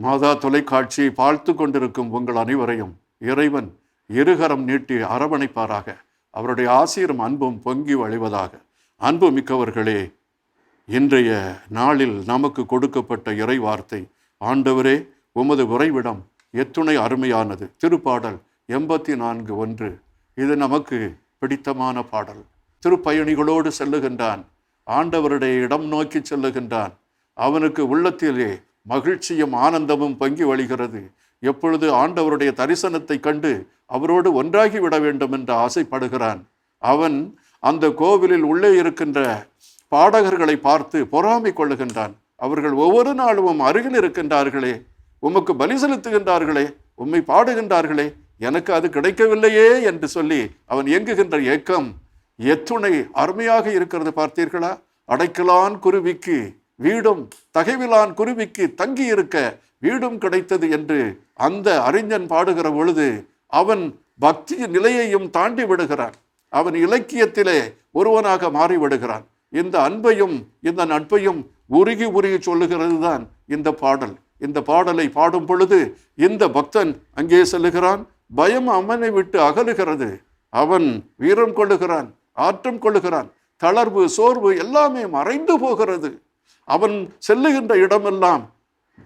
மாதா தொலைக்காட்சியை பார்த்து கொண்டிருக்கும் உங்கள் அனைவரையும் இறைவன் இருகரம் நீட்டி அரவணைப்பாராக. அவருடைய ஆசிரியரும் அன்பும் பொங்கி வழிவதாக. அன்பு மிக்கவர்களே இன்றைய நாளில் நமக்கு கொடுக்கப்பட்ட இறை வார்த்தை ஆண்டவரே உமது உறைவிடம் எத்துணை அருமையானது. திருப்பாடல் எண்பத்தி நான்கு ஒன்று. இது நமக்கு பிடித்தமான பாடல். திருப்பயணிகளோடு செல்லுகின்றான். ஆண்டவருடைய இடம் நோக்கி செல்லுகின்றான். அவனுக்கு உள்ளத்திலே மகிழ்ச்சியும் ஆனந்தமும் பங்கி வழிகிறது. எப்பொழுது ஆண்டவருடைய தரிசனத்தை கண்டு அவரோடு ஒன்றாகி விட வேண்டும் என்று ஆசைப்படுகிறான். அவன் அந்த கோவிலில் உள்ளே இருக்கின்ற பாடகர்களை பார்த்து பொறாமை கொள்ளுகின்றான். அவர்கள் ஒவ்வொரு நாளும் அருகில் இருக்கின்றார்களே உமக்கு பலி செலுத்துகின்றார்களே உம்மை பாடுகின்றார்களே எனக்கு அது கிடைக்கவில்லையே என்று சொல்லி அவன் இயங்குகின்ற ஏக்கம் எத்துணை அருமையாக இருக்கிறது பார்த்தீர்களா? அடைக்கலான் குருவிக்கு வீடும் தகைவிலான் குருவிக்கு தங்கி இருக்க வீடும் கிடைத்தது என்று அந்த அறிஞன் பாடுகிற பொழுது அவன் பக்தி நிலையையும் தாண்டி விடுகிறான். அவன் இலக்கியத்திலே ஒருவனாக மாறிவிடுகிறான். இந்த அன்பையும் இந்த நட்பையும் உருகி உருகி சொல்லுகிறது தான் இந்த பாடல். இந்த பாடலை பாடும் பொழுது இந்த பக்தன் அங்கே செல்லுகிறான். பயம் அவனை விட்டு அகலுகிறது. அவன் வீரம் கொள்ளுகிறான் ஆற்றம் கொள்ளுகிறான். தளர்வு சோர்வு எல்லாமே மறைந்து போகிறது. அவன் செல்லுகின்ற இடமெல்லாம்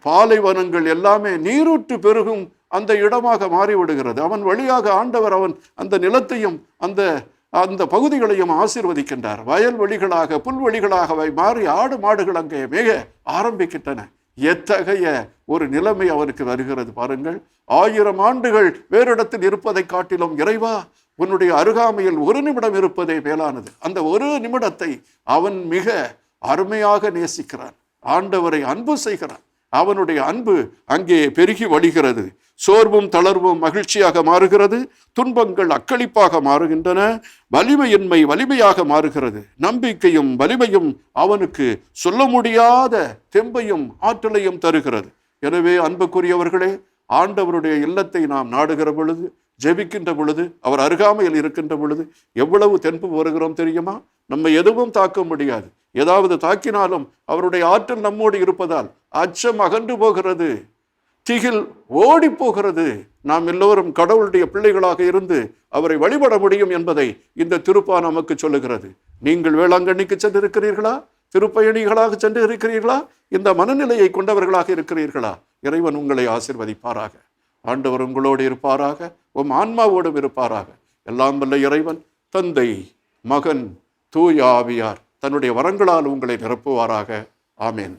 பாலைவனங்கள் எல்லாமே நீரூற்று பெருகும் அந்த இடமாக மாறிவிடுகிறது. அவன் வழியாக ஆண்டவர் அவன் அந்த நிலத்தையும் அந்த அந்த பகுதிகளையும் ஆசீர்வதிக்கின்றார். வயல்வெளிகளாக புல்வெளிகளாக அவை மாறி ஆடு மாடுகள் அங்கே மிக ஆரம்பிக்கின்றன. எத்தகைய ஒரு நிலைமை அவனுக்கு வருகிறது பாருங்கள். ஆயிரம் ஆண்டுகள் வேறிடத்தில் இருப்பதை காட்டிலும் இறைவா உன்னுடைய அருகாமையில் ஒரு நிமிடம் இருப்பதே மேலானது. அந்த ஒரு நிமிடத்தை அவன் மிக அருமையாக நேசிக்கிறான். ஆண்டவரை அன்பு செய்கிறான். அவனுடைய அன்பு அங்கே பெருகி வழிகிறது. சோர்வும் தளர்வும் மகிழ்ச்சியாக மாறுகிறது. துன்பங்கள் அக்களிப்பாக மாறுகின்றன. வலிமையின்மை வலிமையாக மாறுகிறது. நம்பிக்கையும் வலிமையும் அவனுக்கு சொல்ல முடியாத தெம்பையும் ஆற்றலையும் தருகிறது. எனவே அன்புக்குரியவர்களே ஆண்டவருடைய இல்லத்தை நாம் நாடுகிற பொழுது ஜெபிக்கின்ற பொழுது அவர் அருகாமையில் இருக்கின்ற பொழுது எவ்வளவு தென்பு வருகிறோம் தெரியுமா? நம்ம எதுவும் தாக்க முடியாது. ஏதாவது தாக்கினாலும் அவருடைய ஆற்றல் நம்மோடு இருப்பதால் அச்சம் அகன்று போகிறது. திகில் ஓடி போகிறது. நாம் எல்லோரும் கடவுளுடைய பிள்ளைகளாக இருந்து அவரை வழிபட முடியும் என்பதை இந்த திருப்பா நமக்கு சொல்லுகிறது. நீங்கள் வேளாங்கண்ணிக்கு சென்றிருக்கிறீர்களா? திருப்பயணிகளாக சென்று இருக்கிறீர்களா இந்த மனநிலையை கொண்டவர்களாக இருக்கிறீர்களா? இறைவன் உங்களை ஆசிர்வதிப்பாராக. ஆண்டவர் உங்களோடு இருப்பாராக. உம் ஆன்மாவோடும் இருப்பாராக. எல்லாம் வல்ல இறைவன் தந்தை மகன் தூய ஆவியார் தன்னுடைய வரங்களால் உங்களை நிரப்புவாராக. ஆமேன்.